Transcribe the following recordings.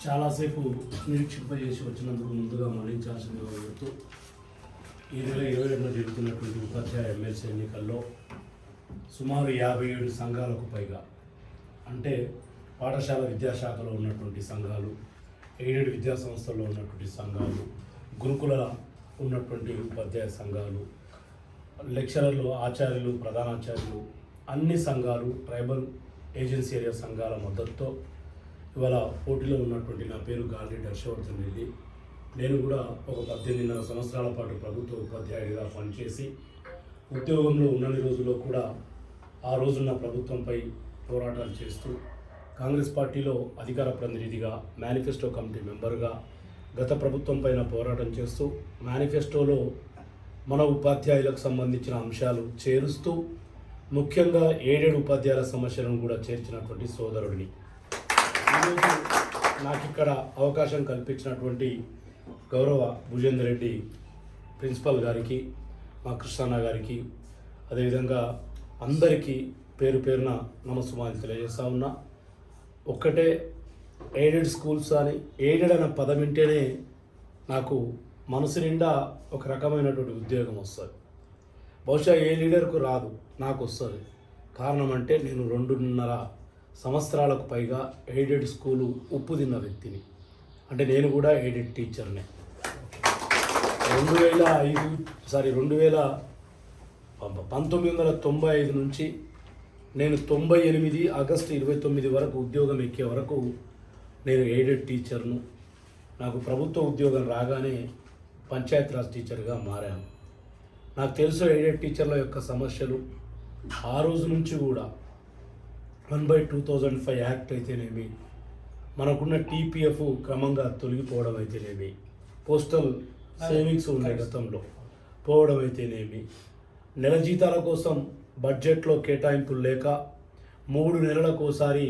చాలాసేపు నిరీక్షింపజేసి వచ్చినందుకు ముందుగా మరణించాల్సిందిగా కోరుతూ ఈ నెల ఇరవై రెండున జరుగుతున్నటువంటి ఉపాధ్యాయ ఎమ్మెల్సీ ఎన్నికల్లో సుమారు యాభై ఏడు సంఘాలకు పైగా అంటే పాఠశాల విద్యాశాఖలో ఉన్నటువంటి సంఘాలు ఎయిడెడ్ విద్యా సంస్థల్లో ఉన్నటువంటి సంఘాలు గురుకుల ఉన్నటువంటి ఉపాధ్యాయ సంఘాలు లెక్చరర్లు ఆచార్యులు ప్రధానాచార్యులు అన్ని సంఘాలు ట్రైబల్ ఏజెన్సీ ఏరియా సంఘాల మద్దతుతో ఇవాళ పోటీలో ఉన్నటువంటి నా పేరు గాలిరెడ్డి హర్షవర్ధన్ రెడ్డి. నేను కూడా ఒక పద్దెనిమిదిన్నర సంవత్సరాల పాటు ప్రభుత్వ ఉపాధ్యాయుడిగా పనిచేసి ఉద్యోగంలో ఉన్నన్ని రోజుల్లో కూడా ఆ రోజున్న ప్రభుత్వంపై పోరాటాలు చేస్తూ కాంగ్రెస్ పార్టీలో అధికార ప్రతినిధిగా మేనిఫెస్టో కమిటీ మెంబర్గా గత ప్రభుత్వం పైన పోరాటం చేస్తూ మేనిఫెస్టోలో మన ఉపాధ్యాయులకు సంబంధించిన అంశాలు చేరుస్తూ ముఖ్యంగా ఏడేడు ఉపాధ్యాయుల సమస్యలను కూడా చేర్చినటువంటి సోదరుడిని. ఈరోజు నాకు ఇక్కడ అవకాశం కల్పించినటువంటి గౌరవ భుజేందర్ రెడ్డి ప్రిన్సిపల్ గారికి మా కృష్ణన్న గారికి అదేవిధంగా అందరికీ పేరు పేరున నమస్సుమాలు తెలియజేస్తా ఉన్నా. ఒక్కటే ఎయిడెడ్ స్కూల్స్ అని ఎయిడెడ్ అన్న పదం వింటేనే నాకు మనసు నిండా ఒక రకమైనటువంటి ఉద్యోగం వస్తుంది. బహుశా ఏ లీడర్కు రాదు నాకు వస్తుంది. కారణం అంటే నేను రెండున్నర సంవత్సరాలకు పైగా ఎయిడెడ్ స్కూలు ఉప్పు తిన్న వ్యక్తిని. అంటే నేను కూడా ఎయిడెడ్ టీచర్నే. రెండు వేల ఐదు సారీ రెండు వేల పంతొమ్మిది వందల తొంభై ఐదు నుంచి నేను తొంభై ఎనిమిది ఆగస్టు ఇరవై తొమ్మిది వరకు ఉద్యోగం ఎక్కే వరకు నేను ఎయిడెడ్ టీచర్ను. నాకు ప్రభుత్వ ఉద్యోగం రాగానే పంచాయతీరాజ్ టీచర్గా మారాను. నాకు తెలుసు ఎయిడెడ్ టీచర్ల యొక్క సమస్యలు. ఆ రోజు నుంచి కూడా one by two thousand five act అయితేనేమి మనకున్న టీపీఎఫ్ క్రమంగా తొలగిపోవడం అయితేనేమి పోస్టల్ సేవింగ్స్ ఉండే గతంలో పోవడం అయితేనేమి నెల జీతాల కోసం బడ్జెట్లో కేటాయింపులు లేక మూడు నెలలకోసారి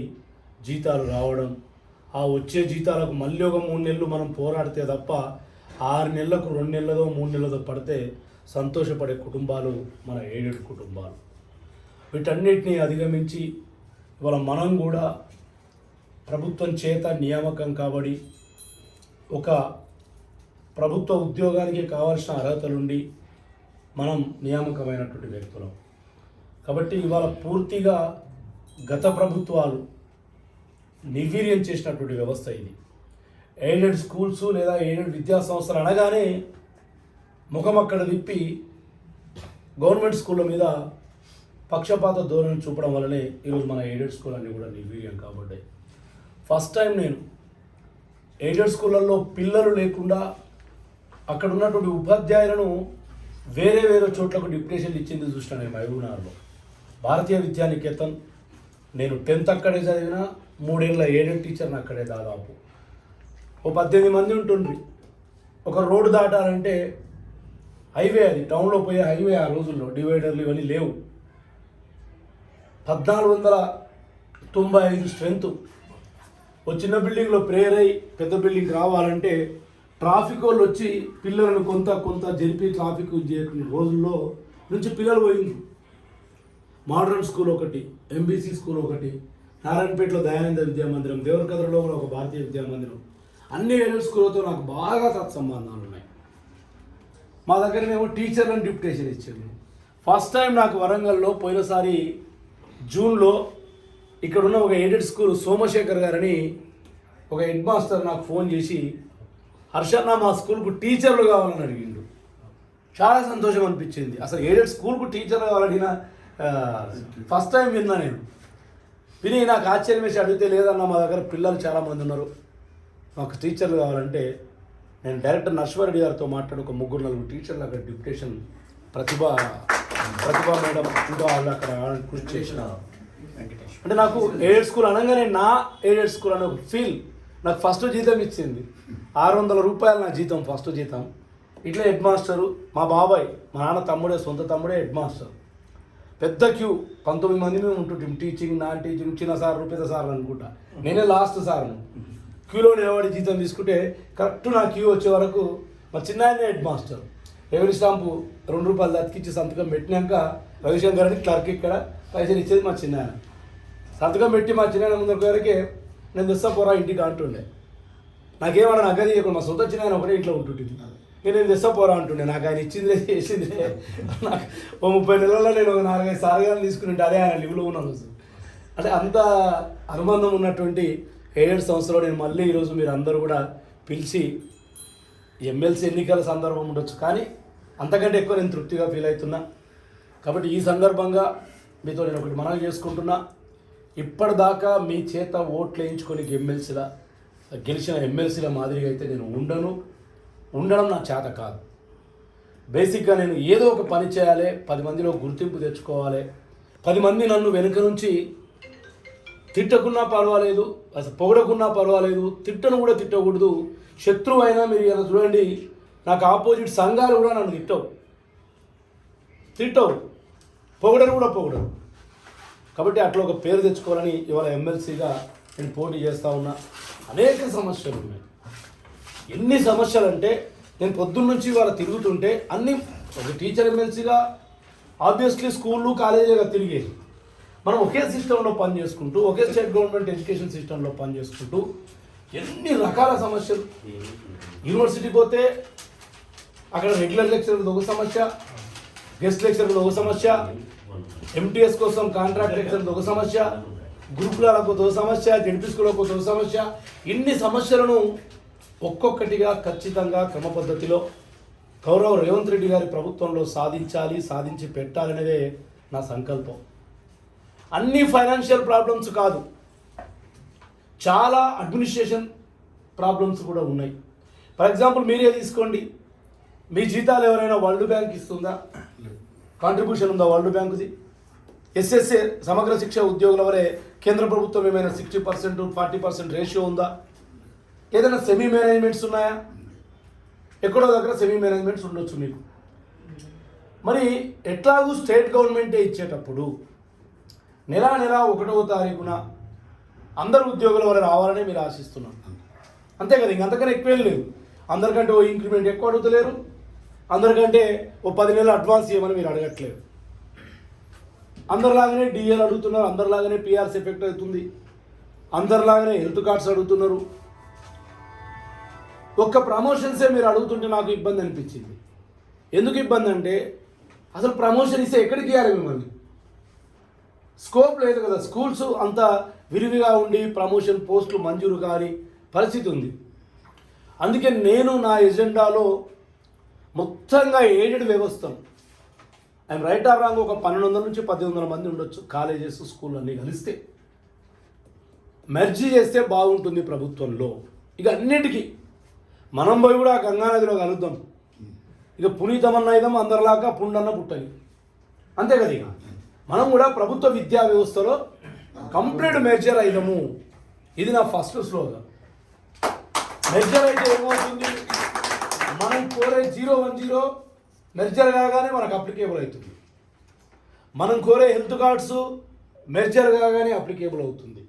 జీతాలు రావడం ఆ వచ్చే జీతాలకు మళ్ళీ ఒక మూడు నెలలు మనం పోరాడితే తప్ప ఆరు నెలలకు రెండు నెలలదో మూడు నెలలదో పడితే సంతోషపడే కుటుంబాలు మన ఏడెడ్ కుటుంబాలు. వీటన్నిటిని అధిగమించి ఇవాళ మనం కూడా ప్రభుత్వం చేత నియామకం కాబడి ఒక ప్రభుత్వ ఉద్యోగానికి కావాల్సిన అర్హతలుండి మనం నియామకమైనటువంటి వ్యక్తులం. కాబట్టి ఇవాళ పూర్తిగా గత ప్రభుత్వాలు నిర్వీర్యం చేసినటువంటి వ్యవస్థ ఇది. ఎయిడెడ్ స్కూల్స్ లేదా ఎయిడెడ్ విద్యా సంస్థలు అనగానే ముఖం అక్కడ విప్పి గవర్నమెంట్ స్కూళ్ళ మీద పక్షపాత ధోరణి చూపడం వల్లనే ఈరోజు మన ఎయిడెడ్ స్కూల్ అన్నీ కూడా నిర్వీర్యం కాబడ్డాయి. ఫస్ట్ టైం నేను ఎయిడెడ్ స్కూళ్ళల్లో పిల్లలు లేకుండా అక్కడ ఉన్నటువంటి ఉపాధ్యాయులను వేరే వేరే చోట్లకు డిప్యుటేషన్ ఇచ్చింది చూసిన నేను మహబూబ్నగర్లో. భారతీయ విద్యానికేతన్ నేను టెన్త్ అక్కడే చదివిన మూడేళ్ళ ఏడెడ్ టీచర్ని అక్కడే దాదాపు. ఓ పద్దెనిమిది మంది ఉంటుండ్రి. ఒక రోడ్డు దాటాలంటే హైవే అది టౌన్లో పోయే హైవే ఆ రోజుల్లో డివైడర్లు ఇవన్నీ లేవు. పద్నాలుగు వందల తొంభై ఐదు స్ట్రెంత్. ఓ చిన్న బిల్డింగ్లో ప్రేయర్ అయి పెద్ద బిల్డింగ్ రావాలంటే ట్రాఫిక్ వాళ్ళు వచ్చి పిల్లలను కొంత కొంత జరిపి ట్రాఫిక్ చేయకున్న రోజుల్లో నుంచి పిల్లలు పోయింది మోడర్న్ స్కూల్ ఒకటి ఎంబీసీ స్కూల్ ఒకటి నారాయణపేటలో దయానంద విద్యా మందిరం దేవరకద్రలో కూడా ఒక భారతీయ విద్యా మందిరం. అన్ని ఎయిడెడ్ స్కూళ్ళతో నాకు బాగా సత్సంబంధాలు ఉన్నాయి. మా దగ్గరనేమో టీచర్లను డిప్యుటేషన్ ఇచ్చింది ఫస్ట్ టైం నాకు వరంగల్లో పోయినసారి జూన్లో ఇక్కడున్న ఒక ఎయిడెడ్ స్కూల్ సోమశేఖర్ గారని ఒక హెడ్ మాస్టర్ నాకు ఫోన్ చేసి హర్షన్న మా స్కూల్కు టీచర్లు కావాలని అడిగిండు. చాలా సంతోషం అనిపించింది. అసలు ఎయిడెడ్ స్కూల్కు టీచర్లు కావాలడిగిన ఫస్ట్ టైం విన్నా నేను. విని నాకు ఆశ్చర్యం వేసి అడిగితే లేదన్న మా దగ్గర పిల్లలు చాలామంది ఉన్నారు. మాకు టీచర్లు కావాలంటే నేను డైరెక్టర్ నర్శ్వరెడ్డి గారితో మాట్లాడి ఒక ముగ్గురు నలుగురు టీచర్లు అక్కడ డిప్యుటేషన్ ప్రతిభ ప్రతిభ మేడం ఇంకా వాళ్ళు అక్కడ కృషి చేసిన అంటే నాకు ఎయిడెడ్ స్కూల్ అనగానే నా ఎయిడెడ్ స్కూల్ అనే ఫీల్ నాకు ఫస్ట్ జీతం ఇచ్చింది. ఆరు వందల రూపాయలు నా జీతం ఫస్ట్ జీతం. ఇట్లా హెడ్ మాస్టరు మా బాబాయ్ మా నాన్న తమ్ముడే సొంత తమ్ముడే హెడ్ మాస్టర్ పెద్ద క్యూ. పంతొమ్మిది మంది మేము ఉంటుంటాం టీచింగ్ నాన్ టీచింగ్ చిన్న సార్ పెద్ద సార్ అనుకుంటా. నేనే లాస్ట్ సార్ను క్యూలో నిలబడి జీతం తీసుకుంటే కరెక్ట్ నా క్యూ వచ్చే వరకు మా చిన్న హెడ్ మాస్టర్ రెవెన్యూ స్టాంపు రెండు రూపాయలు అతికిచ్చి సంతకం పెట్టినాక రవిశంకర్ అని క్లర్క్ ఇక్కడ పైసలు ఇచ్చేది మా చిన్న సంతకం పెట్టి మా చిన్న ముందు వరకే నేను తెస్తా పోరా ఇంటికి అంటుండే. నాకేమన్నా నాకు అది మా సొంత చిన్న ఒకటే ఇంట్లో ఉంటుంటుంది. నేను నేను తెస్తపోరా అంటుండే. నాకు ఆయన ఇచ్చింది చేసింది. నాకు ఓ ముప్పై నెలల్లో నేను ఒక నాలుగైదు సార్లు తీసుకుని ఉంటే అదే ఆయన లివ్లో ఉన్నాను అంటే అంత అనుబంధం ఉన్నటువంటి ఏడేడు సంవత్సరాలు నేను మళ్ళీ ఈరోజు మీరు అందరూ కూడా పిలిచి ఎమ్మెల్సీ ఎన్నికల సందర్భం ఉండొచ్చు. కానీ అంతకంటే ఎక్కువ నేను తృప్తిగా ఫీల్ అవుతున్నా. కాబట్టి ఈ సందర్భంగా మీతో నేను ఒకటి మనవి చేసుకుంటున్నా. ఇప్పటిదాకా మీ చేత ఓట్లు వేయించుకొని ఎమ్మెల్సీల గెలిచిన ఎమ్మెల్సీల మాదిరిగా అయితే నేను ఉండను. ఉండడం నా చేత కాదు. బేసిక్గా నేను ఏదో ఒక పని చేయాలి పది మందిలో గుర్తింపు తెచ్చుకోవాలి. పది మంది నన్ను వెనుక నుంచి తిట్టకున్నా పర్వాలేదు అసలు పొగడకున్నా పర్వాలేదు తిట్టను కూడా తిట్టకూడదు. శత్రువు అయినా మీరు ఇలా చూడండి నాకు ఆపోజిట్ సంఘాలు కూడా నన్ను తిట్టవు. తిట్టవు. పొగడరు కూడా పొగడరు. కాబట్టి అట్లా ఒక పేరు తెచ్చుకోవాలని ఇవాళ ఎమ్మెల్సీగా నేను పోటీ చేస్తూ ఉన్నా. అనేక సమస్యలు ఉన్నాయి. ఎన్ని సమస్యలు అంటే నేను పొద్దున్న నుంచి ఇవాళ తిరుగుతుంటే అన్ని ఒక టీచర్ ఎమ్మెల్సీగా ఆబ్వియస్లీ స్కూళ్ళు కాలేజీగా తిరిగేది. మనం ఒకే సిస్టంలో పని చేసుకుంటూ ఒకే స్టేట్ గవర్నమెంట్ ఎడ్యుకేషన్ సిస్టంలో పని చేసుకుంటూ ఎన్ని రకాల సమస్యలు. యూనివర్సిటీకి పోతే అక్కడ రెగ్యులర్ లెక్చరర్ ఒక సమస్య గెస్ట్ లెక్చరర్ ఒక సమస్య ఎంటీఎస్ కోసం కాంట్రాక్ట్ లెక్చర్ ఒక సమస్య గురుకులాలకు ఒక సమస్య జడ్పీ స్కూళ్ళకు ఒక సమస్య. ఇన్ని సమస్యలను ఒక్కొక్కటిగా ఖచ్చితంగా క్రమ పద్ధతిలో గౌరవ రేవంత్ రెడ్డి గారి ప్రభుత్వంలో సాధించాలి సాధించి పెట్టాలనేదే నా సంకల్పం. అన్ని ఫైనాన్షియల్ ప్రాబ్లమ్స్ కాదు చాలా అడ్మినిస్ట్రేషన్ ప్రాబ్లమ్స్ కూడా ఉన్నాయి. ఫర్ ఎగ్జాంపుల్ మీరే తీసుకోండి. మీ జీతాలు ఎవరైనా వరల్డ్ బ్యాంక్ ఇస్తుందా? కాంట్రిబ్యూషన్ ఉందా వరల్డ్ బ్యాంకుది? ఎస్ఎస్ఏ సమగ్ర శిక్ష ఉద్యోగుల వరే కేంద్ర ప్రభుత్వం ఏమైనా sixty percent forty percent ratio ఉందా? ఏదైనా సెమీ మేనేజ్మెంట్స్ ఉన్నాయా? ఎక్కడో దగ్గర సెమీ మేనేజ్మెంట్స్ ఉండొచ్చు మీకు. మరి ఎట్లాగూ స్టేట్ గవర్నమెంటే ఇచ్చేటప్పుడు నెల నెల ఒకటవ తారీఖున అందరు ఉద్యోగుల వరకు రావాలని మీరు ఆశిస్తున్నారు. అంతే కదా ఇంకంతకన్నా ఎక్కువ ఎక్కువేం లేదు అందరికంటే ఓ ఇంక్రిమెంట్ ఎక్కువ అడుగుతలేరు. అందరికంటే ఓ పది నెలలు అడ్వాన్స్ ఇవ్వమని మీరు అడగట్లేదు. అందరిలాగానే డిఎల్ అడుగుతున్నారు అందరిలాగానే పిఆర్స్ ఎఫెక్ట్ అవుతుంది అందరిలాగానే హెల్త్ కార్డ్స్ అడుగుతున్నారు. ఒక్క ప్రమోషన్సే మీరు అడుగుతుంటే నాకు ఇబ్బంది అనిపించింది. ఎందుకు ఇబ్బంది అంటే అసలు ప్రమోషన్ ఇస్తే ఎక్కడికి ఇవ్వాలి మిమ్మల్ని? స్కోప్ లేదు కదా స్కూల్స్ అంత విరివిగా ఉండి ప్రమోషన్ పోస్టులు మంజూరు కాని పరిస్థితి ఉంది. అందుకే నేను నా ఎజెండాలో మొత్తంగా ఎయిడెడ్ వ్యవస్థలు. ఆయన రైట్ ఆర్ రాంగ్ ఒక పన్నెండు వందల నుంచి పద్దెనిమిది వందల మంది ఉండొచ్చు. కాలేజెస్ స్కూల్ అన్నీ కలిస్తే. మెర్జీ చేస్తే బాగుంటుంది ప్రభుత్వంలో. ఇక అన్నిటికీ. మనం పోయి కూడా ఆ గంగానదిలో కలుద్దాం. ఇక పునీతమన్న ఇదం అందరిలాగా పుండన్న పుట్టని అంతే కదా ఇక. మనం కూడా ప్రభుత్వ విద్యా వ్యవస్థలో కంప్లీట్ మెర్జర్ అయిదము. ఇది నా ఫస్ట్ స్లోగా మెర్జర్ అయితే ఏమవుతుంది? మనం eight zero one zero merger కాగానే మనకు అప్లికేబుల్ అవుతుంది. మనం కోరే హెల్త్ కార్డ్స్ మెర్జర్ కాగానే అప్లికేబుల్ అవుతుంది.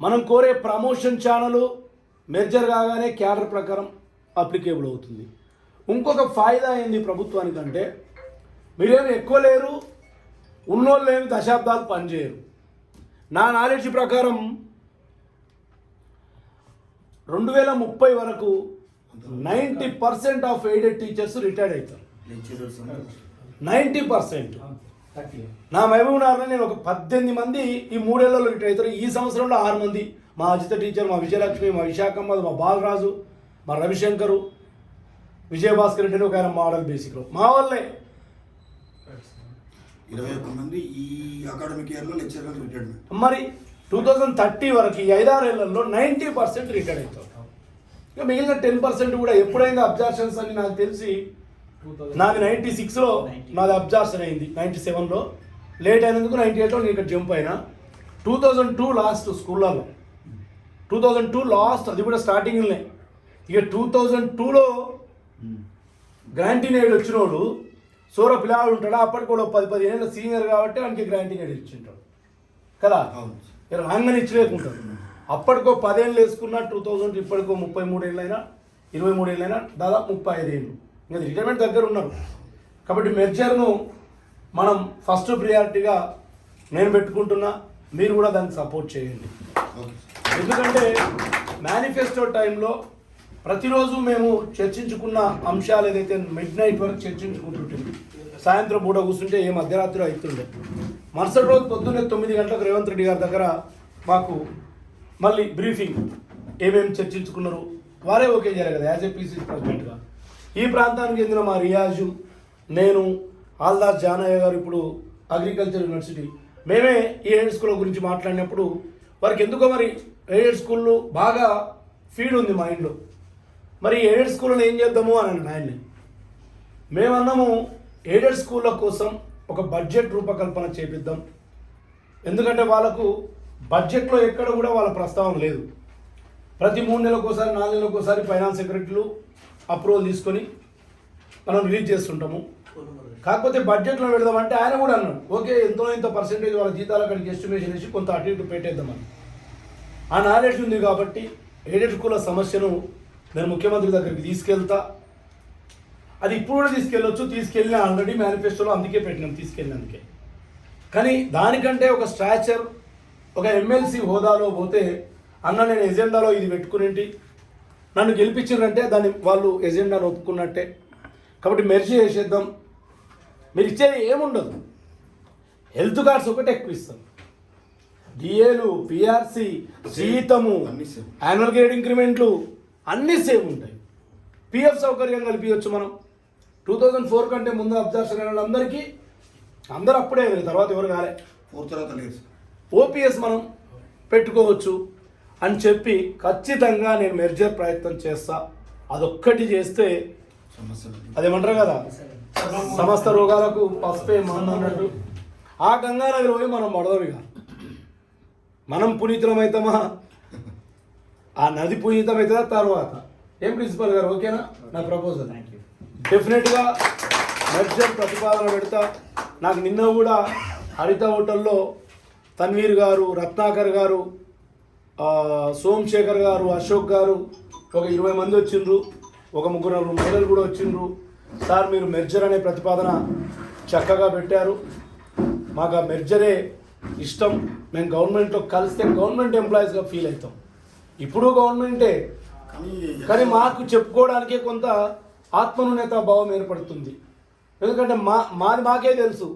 మనం కోరే ప్రమోషన్ ఛానల్ మెర్జర్ కాగానే క్యాడర్ ప్రకారం అప్లికేబుల్ అవుతుంది. ఇంకొక ఫాయిదా ఏంది ప్రభుత్వానికంటే మీరేమి ఎక్కువ లేరు ఉన్నోళ్ళు ఏమి దశాబ్దాలు పనిచేయరు. నా నాలెడ్జ్ ప్రకారం రెండు వేల ముప్పై వరకు ninety percent of aided teachers retired అవుతారు. Ninety percent. నా మహబూబ్ నగర్లో నేను ఒక పద్దెనిమిది మంది ఈ మూడేళ్ళలో రిటైర్ అవుతారు. ఈ సంవత్సరంలో ఆరు మంది. మా అజిత టీచర్ మా విజయలక్ష్మి మా విశాఖమ్మ మా బాలరాజు మా రవిశంకరు విజయభాస్కర్ రెడ్డి ఒక ఆయన మోడల్ బేసిక్లో మా వాళ్ళే ఇరవై ఒక్క మంది ఈ అకాడమిక్ ఇయర్లో లెక్చరర్ రిటైర్మెంట్. మరి టూ థౌజండ్ థర్టీ వరకు ఈ ఐదారేళ్ళలో నైంటీ పర్సెంట్ రిటైర్ అవుతారు. ఇక మిగిలిన టెన్ పర్సెంట్ కూడా ఎప్పుడైనా అబ్జార్షన్స్ అని నాకు తెలిసి నాది నైంటీ సిక్స్లో నాది అబ్జార్షన్ అయింది నైంటీ సెవెన్లో లేట్ అయినందుకు నైంటీ ఎయిట్లో నేను ఇక్కడ జంప్ అయినా. టూ థౌజండ్ టూ లాస్ట్ స్కూళ్ళలో టూ థౌజండ్ టూ లాస్ట్ అది కూడా స్టార్టింగ్లోనే ఇక టూ థౌజండ్ టూలో గ్రాంటీనేడ్ వచ్చినోడు సూర పిల్లాడు ఉంటాడు? అప్పటికి కూడా పది పదిహేను ఏళ్ళ సీనియర్ కాబట్టి వానికి గ్రాంటీనేడ్ ఇచ్చింటాడు. కదా? అవును. ఇక రాగానే ఇచ్చలేకుంటారు అప్పటికో పదేళ్ళు వేసుకున్నా టూ థౌజండ్ ఇప్పటికో ముప్పై మూడేళ్ళైనా ఇరవై మూడేళ్ళైనా దాదాపు ముప్పై ఐదేళ్ళు ఇంకా రిటైర్మెంట్ దగ్గర ఉన్నారు. కాబట్టి మెర్జర్ను మనం ఫస్ట్ ప్రియారిటీగా నేను పెట్టుకుంటున్నా మీరు కూడా దానికి సపోర్ట్ చేయండి. ఎందుకంటే మేనిఫెస్టో టైంలో ప్రతిరోజు మేము చర్చించుకున్న అంశాలు ఏదైతే మిడ్ నైట్ వరకు చర్చించుకుంటుంటుంది సాయంత్రం పూట కూర్చుంటే ఏ మధ్యరాత్రి అవుతుండే మరుసటి రోజు పొద్దున్నే తొమ్మిది గంటలకు రేవంత్ రెడ్డి గారి దగ్గర మాకు మళ్ళీ బ్రీఫింగ్ ఏమేమి చర్చించుకున్నారు? వారే ఓకే చేయాలి కదా యాజ్ ఏ పీసీ ప్రెసిడెంట్గా ఈ ప్రాంతానికి చెందిన మా రియాజు నేను ఆల్దాస్ జానయ్య గారు ఇప్పుడు అగ్రికల్చర్ యూనివర్సిటీ మేమే ఈ ఎయిడెడ్ స్కూల్ గురించి మాట్లాడినప్పుడు వారికి ఎందుకో మరి ఎయిడెడ్ స్కూల్లో బాగా ఫీడ్ ఉంది మైండ్లో మరి ఎయిడెడ్ స్కూల్లో ఏం చేద్దాము అని అన్నాను ఆయన్ని. మేమన్నాము ఎయిడెడ్ స్కూళ్ళ కోసం ఒక బడ్జెట్ రూపకల్పన చేపిద్దాం. ఎందుకంటే వాళ్ళకు బడ్జెట్లో ఎక్కడ కూడా వాళ్ళ ప్రస్తావన లేదు. ప్రతి మూడు నెలలకు ఒకసారి నాలుగు నెలలకు ఒకసారి ఫైనాన్స్ సెక్రటరీలు అప్రూవల్ తీసుకొని మనం రిలీజ్ చేస్తుంటాము. కాకపోతే బడ్జెట్లో పెడదామంటే ఆయన కూడా అన్నాడు ఓకే ఎంతో ఇంత పర్సెంటేజ్ వాళ్ళ జీతాలు అక్కడికి ఎస్టిమేషన్ వేసి కొంత అటు ఇటు పెట్టేద్దామని. ఆ నాలెడ్జ్ ఉంది కాబట్టి ఎయిడెడ్ స్కూళ్ళ సమస్యను నేను ముఖ్యమంత్రి దగ్గరికి తీసుకెళ్తా. అది ఇప్పుడు కూడా తీసుకెళ్ళొచ్చు తీసుకెళ్ళిన ఆల్రెడీ మేనిఫెస్టోలో అందుకే పెట్టినాం తీసుకెళ్ళినందుకే. కానీ దానికంటే ఒక స్ట్రాచర్ ఒక ఎమ్మెల్సీ హోదాలో పోతే అన్న నేను ఎజెండాలో ఇది పెట్టుకునేంటి? నన్ను గెలిపించారంటే దాన్ని వాళ్ళు ఎజెండాను ఒప్పుకున్నట్టే. కాబట్టి మెర్జీ చేసేద్దాం. మీరు ఇచ్చేది ఏముండదు. హెల్త్ కార్డ్స్ ఒకటి ఎక్కువ ఇస్తాం. డిఏలు పిఆర్సి జీతము. యాన్యువల్ గ్రేడ్ ఇంక్రిమెంట్లు అన్నీ సేమ్ ఉంటాయి. పిఎఫ్ సౌకర్యం కల్పించవచ్చు మనం. టూ థౌజండ్ ఫోర్ కంటే ముందు అబ్జర్షన్ అయిన వాళ్ళందరికీ అందరూ అప్పుడే తర్వాత ఎవరు కాలే. ఫోర్త్ తర్వాత లేదు. ఓపీఎస్ మనం పెట్టుకోవచ్చు అని చెప్పి ఖచ్చితంగా నేను మెర్జర్ ప్రయత్నం చేస్తా. అదొక్కటి చేస్తే. అదేమంటారు కదా? సమస్త రోగాలకు పసుపే మందు అన్నట్టు. ఆ గంగానగర్ పోయి మనం పడదాం ఇక. మనం పునీతులమైతామా? ఆ నది పునీతమవుతుందా తర్వాత? ఏం ప్రిన్సిపల్ గారు ఓకేనా? నా ప్రపోజల్. డెఫినెట్గా మెర్జర్ ప్రతిపాదన పెడతా. నాకు నిన్న కూడా హరిత హోటల్లో తన్వీర్ గారు రత్నాకర్ గారు సోమశేఖర్ గారు అశోక్ గారు ఒక ఇరవై మంది వచ్చిండ్రు ఒక ముగ్గురు నలుగురు మహిళలు కూడా వచ్చిండ్రు. సార్ మీరు మెర్జర్ అనే ప్రతిపాదన చక్కగా పెట్టారు. మాకు ఆ మెర్జరే ఇష్టం. మేము గవర్నమెంట్లో కలిస్తే గవర్నమెంట్ ఎంప్లాయీస్గా ఫీల్ అవుతాం. ఇప్పుడు గవర్నమెంటే. కానీ కానీ మాకు చెప్పుకోవడానికే కొంత ఆత్మనునేత భావం ఏర్పడుతుంది. ఎందుకంటే మా మాది మాకే తెలుసు.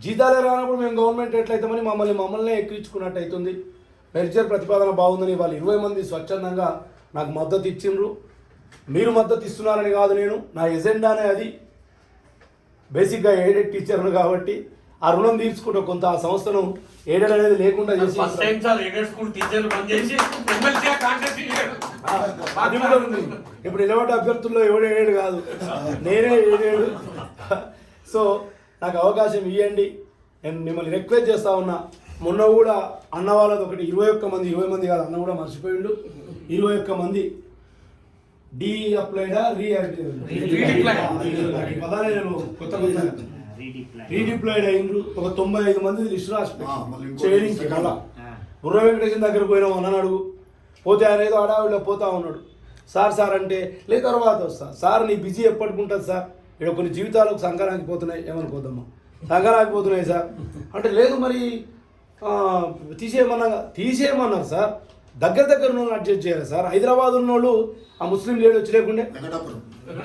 జీతాలే రానప్పుడు మేము గవర్నమెంట్ ఎట్లయితామని మమ్మల్ని మమ్మల్నే ఎక్కించుకున్నట్టు అవుతుంది మెర్జర్ ప్రతిపాదన బాగుందని వాళ్ళు ఇరవై మంది స్వచ్ఛందంగా నాకు మద్దతు ఇచ్చిండ్రు. మీరు మద్దతు ఇస్తున్నారని కాదు నేను. నా ఎజెండానే అది. బేసిక్గా ఎయిడెడ్ టీచర్లు కాబట్టి ఆ రుణం తీర్చుకుంటూ కొంత ఆ సంస్థను ఎయిడెడ్ అనేది లేకుండా చేసి ఇప్పుడు నిలబడ్డ అభ్యర్థుల్లో ఎవడు ఏడు కాదు. నేనే ఏడేడు. సో నాకు అవకాశం ఇవ్వండి నేను మిమ్మల్ని రిక్వెస్ట్ చేస్తా ఉన్నా. మొన్న కూడా అన్న వాళ్ళది ఒకటి ఇరవై ఒక్క మంది ఇరవై మంది కాదు అన్న కూడా మర్చిపోయిండు. ఇరవై ఒక్క మంది డి అప్లైడా రీ నేను కొత్త రీడిప్లాయిడ్ అయిండ్రు. ఒక తొంభై ఐదు మంది లిస్ట్ రాసి చేయడానికి. మళ్ళా బుర్ర వెంకటేశ్వర దగ్గర పోయినాం అన్న అడుగు. పోతే ఆయన ఏదో అడావిలో పోతా ఉన్నాడు. సార్ సార్ అంటే లే తర్వాత వస్తా. సార్ నీ బిజీ ఎప్పటికుంటుంది సార్? ఇక్కడ కొన్ని జీవితాలకు సంకరానికి పోతున్నాయి. ఏమనుకోద్దమ్మా సంకరానికి పోతున్నాయి సార్. అంటే లేదు మరి తీసేయమన్నా తీసేయమన్నారు సార్. దగ్గర దగ్గర ఉన్న అడ్జస్ట్ చేయాలి సార్. హైదరాబాద్ ఉన్నోళ్ళు ఆ ముస్లిం లేడీ వచ్చి లేకుండే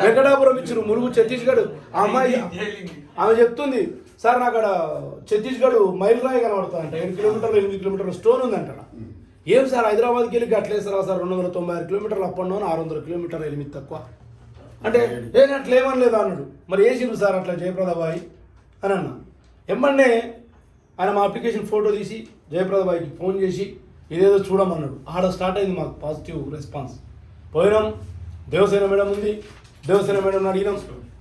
వెంకటాపురం. ఇచ్చిన మురుగు ఛత్తీస్గఢ్ ఆ అమ్మాయి ఆమె చెప్తుంది సార్ నాకు అక్కడ ఛత్తీస్గఢ్ మైల్ రాయి కనబడుతుందంట. ఏడు కిలోమీటర్లు ఎనిమిది కిలోమీటర్ల స్టోన్ ఉందంట ఆడ. ఏం సార్ హైదరాబాద్కి వెళ్ళి గట్లేస్తారా సార్ రెండు వందల తొంభై ఆరు కిలోమీటర్లు అప్ అండ్ డౌన్ ఆరు వందల కిలోమీటర్లు ఎనిమిది తక్కువ. అంటే ఏ అట్లా ఏమనలేదు అన్నాడు. మరి వేసిండ్రు సార్ అట్లా జయప్రదబాయి అని అన్న. ఎమ్మన్నే ఆయన మా అప్లికేషన్ ఫోటో తీసి జయప్రదబాయికి ఫోన్ చేసి ఇదేదో చూడమన్నాడు. ఆడ స్టార్ట్ అయింది మాకు పాజిటివ్ రెస్పాన్స్. పోయినాం దేవసేన మేడం ఉంది దేవసేన మేడం అడిగినాం.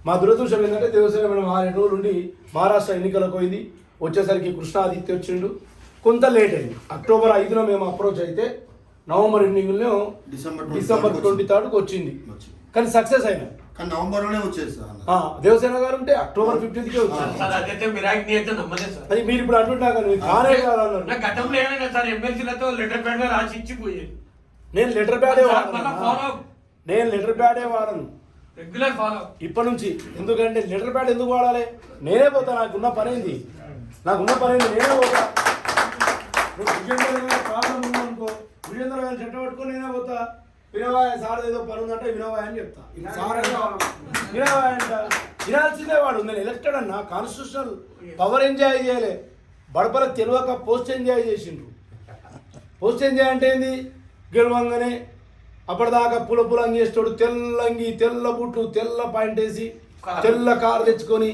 మా దురదృష్టం ఏంటంటే దేవసేన మేడం ఆరేడు రోజులు ఉండి మహారాష్ట్ర ఎన్నికలకు పోయింది. వచ్చేసరికి కృష్ణాదిత్య వచ్చిండు. కొంత లేట్ అయింది. అక్టోబర్ ఐదున మేము అప్రోచ్ అయితే నవంబర్ ఎండింగ్లో డిసెంబర్ డిసెంబర్ 23 ట్వంటీ థర్డ్కి వచ్చింది. వచ్చింది. కానీ సక్సెస్ అయినా. కానీ నవంబర్లోనే వచ్చేది సార్ అన్న. ఆ, దేవసేన గారు ఉంటే అక్టోబర్ సార్ అదైతే మిరాక్ అయితే నమ్మలేదు సార్. అది మీరు ఇప్పుడు అంటుంటా కానీ కానే కాదన్నారు నా గతంలో ఏమైనా సార్ ఎమ్మెల్సీలతో లెటర్ ప్యాడ్ రాసి ఇచ్చిపోయేది. నేను లెటర్ ప్యాడే వాడను. నేను లెటర్ ప్యాడే వాడను. రెగ్యులర్ ఫాలో ఇప్పటి నుంచి. ఎందుకంటే లెటర్ ప్యాడ్ ఎందుకు వాడాలి? నేనే పోతా నాకున్న పని ఏంది? నాకున్న పని ఏంది? నేనే పోతా. విజయేంద్ర గారి ప్రాబ్లం ఉందనుకో విజయేంద్ర గారిని చెట్ట పట్టుకొని నేనే పోతా. వినవాయ సార్ ఏదో పని ఉందంటే వినవాయ అని చెప్తా సార్ ఏదో వినవాయ అంట. వినాల్సిందే వాడు. నేను ఎలక్టెడ్ అన్న కాన్స్టిట్యూషనల్ పవర్ ఎంజాయ్ చేయలే. బడపల తెలియక పోస్ట్ ఎంజాయ్ చేసిండ్రు. పోస్ట్ ఎంజాయ్ అంటే ఏంది? గెలవంగానే అప్పటిదాకా పుల పులం చేస్తాడు తెల్లంగి తెల్ల బుట్టు తెల్ల పాయింట్ వేసి తెల్ల కారు తెచ్చుకొని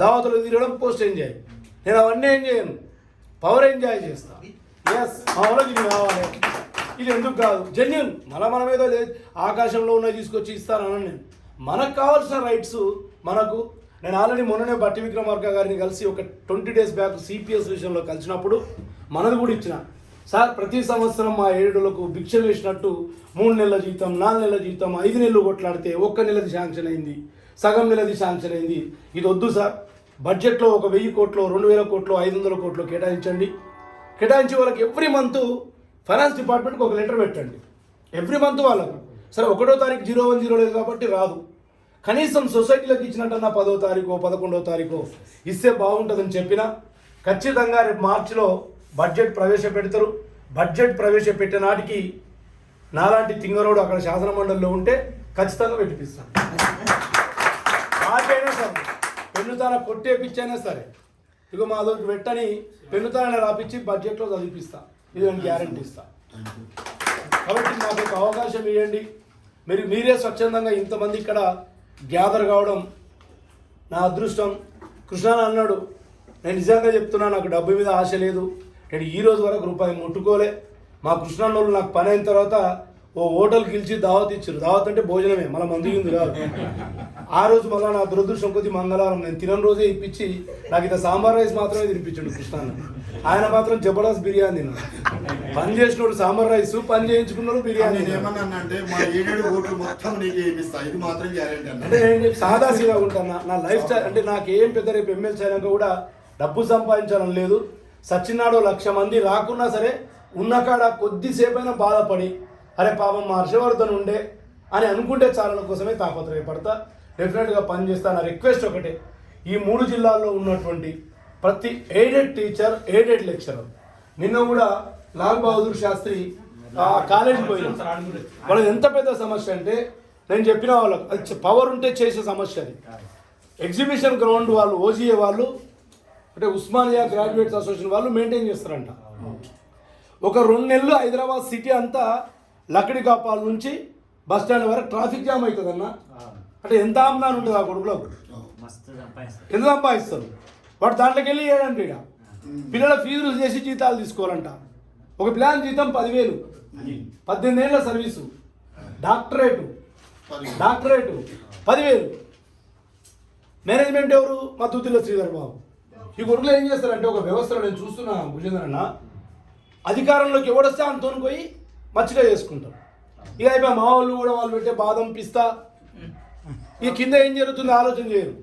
దావతలు తిరగడం పోస్ట్ ఎంజాయ్ నేను అవన్నీ ఏం చేయను. పవర్ ఎంజాయ్ చేస్తా. ఎస్ ఇది కావాలి ఇది ఎందుకు కాదు? జెన్యున్ మన మనం ఏదో లేదు ఆకాశంలో ఉన్నది తీసుకొచ్చి ఇస్తానని నేను. మనకు కావాల్సిన రైట్స్ మనకు నేను ఆల్రెడీ మొన్ననే బట్టి విక్రమార్క గారిని కలిసి ఒక ట్వంటీ డేస్ బ్యాక్ సిపిఎస్ విషయంలో కలిసినప్పుడు మనది కూడా ఇచ్చిన. సార్ ప్రతి సంవత్సరం మా ఏడులకు భిక్ష వేసినట్టు మూడు నెలల జీతం నాలుగు నెలల జీతం ఐదు నెలలు కొట్లాడితే ఒక్క నెలది శాంక్షన్ అయింది. సగం నెలది శాంక్షన్ అయింది. ఇది వద్దు సార్. బడ్జెట్లో ఒక వెయ్యి కోట్లు రెండు వేల కోట్లు ఐదు వందల కోట్లు కేటాయించండి. కేటాయించి వాళ్ళకి ఎవ్రీ మంత్ ఫైనాన్స్ డిపార్ట్మెంట్కి ఒక లెటర్ పెట్టండి. ఎవ్రీ మంత్ వాళ్ళకు. సరే ఒకటో తారీఖు జీరో వన్ జీరో లేదు కాబట్టి రాదు. కనీసం సొసైటీలకు ఇచ్చినట్టన్నా పదో తారీఖు పదకొండో తారీఖు ఇస్తే బాగుంటుందని చెప్పిన ఖచ్చితంగా రేపు మార్చిలో బడ్జెట్ ప్రవేశపెడతారు. బడ్జెట్ ప్రవేశపెట్టే నాటికి నాలాంటి తింగరోడు అక్కడ శాసన మండలిలో ఉంటే ఖచ్చితంగా పెట్టిపిస్తాను మాకైనా సరే పెన్నుతాన కొట్టేపించైనా సరే ఇక మాదోకి పెట్టని పెన్నుతాన రాపిచ్చి బడ్జెట్లో చదివిపిస్తా. ఇది గ్యారంటీ ఇస్తా? కాబట్టి నాకు ఒక అవకాశం ఇవ్వండి మీరు మీరే స్వచ్ఛందంగా ఇంతమంది ఇక్కడ గ్యాదర్ కావడం నా అదృష్టం. కృష్ణ అన్నాడు నేను నిజంగా చెప్తున్నా నాకు డబ్బు మీద ఆశ లేదు. నేను ఈ రోజు వరకు రూపాయి ముట్టుకోలే. మా కృష్ణన్నోళ్ళు నాకు పని అయిన తర్వాత ఓ హోటల్ గెలిచి దావత్ ఇచ్చారు. దావత్ అంటే భోజనమే. మన మందు కాదు ఆ రోజు మళ్ళీ నా దురదృష్టం కొద్ది మంగళవారం నేను తినని రోజే ఇప్పించి నాకు ఇక సాంబార్ రైస్ మాత్రమే తినిపించాడు కృష్ణాన్న. ఆయన మాత్రం జబర్దస్త్ బిర్యానీ పని చేసినోడు సాంబార్ రైస్ పని చేయించుకున్నాడు బిర్యానీ నేను తిన్నాడు. ఏమన్నా అంటే మా ఏడేడు ఓట్లు మొత్తం నీకు ఇప్పిస్తా. ఇది మాత్రం గ్యారెంటీ అంటే సాదా సీదా ఉంటాను నా- లైఫ్ స్టైల్ అంటే నాకు ఏం పెద్ద రేపు ఎమ్మెల్సీ అయినాక కూడా డబ్బు సంపాదించాలని లేదు. సచ్చినాడు లక్ష మంది రాకున్నా సరే ఉన్న కాడ కొద్దిసేపైనా బాధపడి అరే పాపం మా హర్షవర్ధన్ ఉండే అని అనుకుంటే చాలన కోసమే తాపత్రయపడతా. డెఫినెట్గా పనిచేస్తా నా రిక్వెస్ట్ ఒకటే. ఈ మూడు జిల్లాల్లో ఉన్నటువంటి ప్రతి ఎయిడెడ్ టీచర్ ఎయిడెడ్ లెక్చరర్. నిన్న కూడా లాల్ బహదూర్ శాస్త్రి ఆ కాలేజీకి పోయినా. వాళ్ళది ఎంత పెద్ద సమస్య అంటే నేను చెప్పిన వాళ్ళకు అది పవర్ ఉంటే చేసే సమస్య అది. ఎగ్జిబిషన్ గ్రౌండ్ వాళ్ళు ఓజీఏ వాళ్ళు అంటే ఉస్మానియా గ్రాడ్యుయేట్స్ అసోసియేషన్ వాళ్ళు మెయింటైన్ చేస్తారంట. ఒక రెండు నెలలు హైదరాబాద్ సిటీ అంతా లక్కడి కాపాల నుంచి బస్ స్టాండ్ వరకు ట్రాఫిక్ జామ్ అవుతుందన్న. అంటే ఎంత ఆమ్దాన్ ఉంటుంది ఆ కొడుకులకు మస్తు సంపాదిస్తారు. ఎంత సంపాదిస్తారు? వాడు దాంట్లోకి వెళ్ళి ఏడంట ఇక. పిల్లల ఫీజులు చేసి జీతాలు తీసుకోవాలంట. ఒక ప్లాన్ జీతం పదివేలు. పద్దెనిమిది ఏళ్ళ సర్వీసు. డాక్టరేటు. డాక్టరేటు. పదివేలు. మేనేజ్మెంట్ ఎవరు? మా తుతిలో శ్రీధర్ బాబు. ఈ కొడుకులు ఏం చేస్తారంటే ఒక వ్యవస్థలో నేను చూస్తున్నా భుజేంద్ర అన్న. అధికారంలోకి ఎవడొస్తే అంత పోయి మచ్చిగా చేసుకుంటారు. ఇక అయిపోయి మా వాళ్ళు కూడా వాళ్ళు పెట్టే బాదం పిస్తా ఇక కింద ఏం జరుగుతుందో ఆలోచన చేయరు.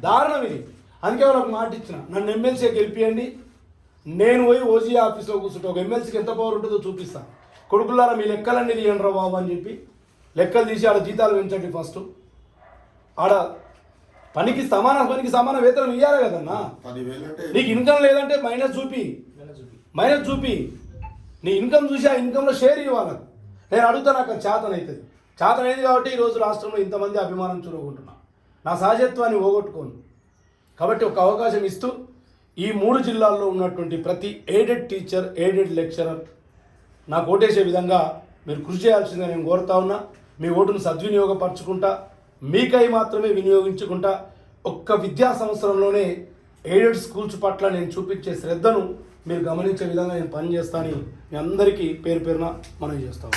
దారుణం ఇది. అందుకే వాళ్ళకి మాట ఇచ్చిన. నన్ను ఎమ్మెల్సీ గెలిపియండి. నేను పోయి ఓజీ ఆఫీస్లో కూర్చుంటే ఒక ఎమ్మెల్సీకి ఎంత పవర్ ఉంటుందో చూపిస్తా. కొడుకులారా మీ లెక్కలన్నీ తీయండి రా బాబు అని చెప్పి లెక్కలు తీసి ఆడ జీతాలు పెంచండి ఫస్ట్ ఆడ పనికి సమాన పనికి సమాన వేతనం ఇవ్వాలి కదన్నా? నీకు ఇన్కమ్ లేదంటే మైనస్ చూపి. మైనస్ చూపి. నీ ఇన్కమ్ చూసి ఆ ఇన్కంలో షేర్ ఇవ్వాలి. నేను అడుగుతా నాకు అది చేతనైంది కాబట్టి ఈరోజు రాష్ట్రంలో ఇంతమంది అభిమానం చూరగొంటున్నా నా సహజత్వాన్ని పోగొట్టుకోను. కాబట్టి ఒక అవకాశం ఇస్తూ ఈ మూడు జిల్లాల్లో ఉన్నటువంటి ప్రతి ఎయిడెడ్ టీచర్ ఎయిడెడ్ లెక్చరర్ నాకు ఓటేసే విధంగా మీరు కృషి చేయాల్సిందిగా నేను కోరుతా ఉన్నా. మీ ఓటును సద్వినియోగపరచుకుంటా. మీకై మాత్రమే వినియోగించుకుంటా. ఒక్క విద్యా సంవత్సరంలోనే ఎయిడెడ్ స్కూల్స్ పట్ల నేను చూపించే శ్రద్ధను మీరు గమనించే విధంగా నేను పనిచేస్తానని మీ అందరికీ పేరు పేరున మనం చేస్తాము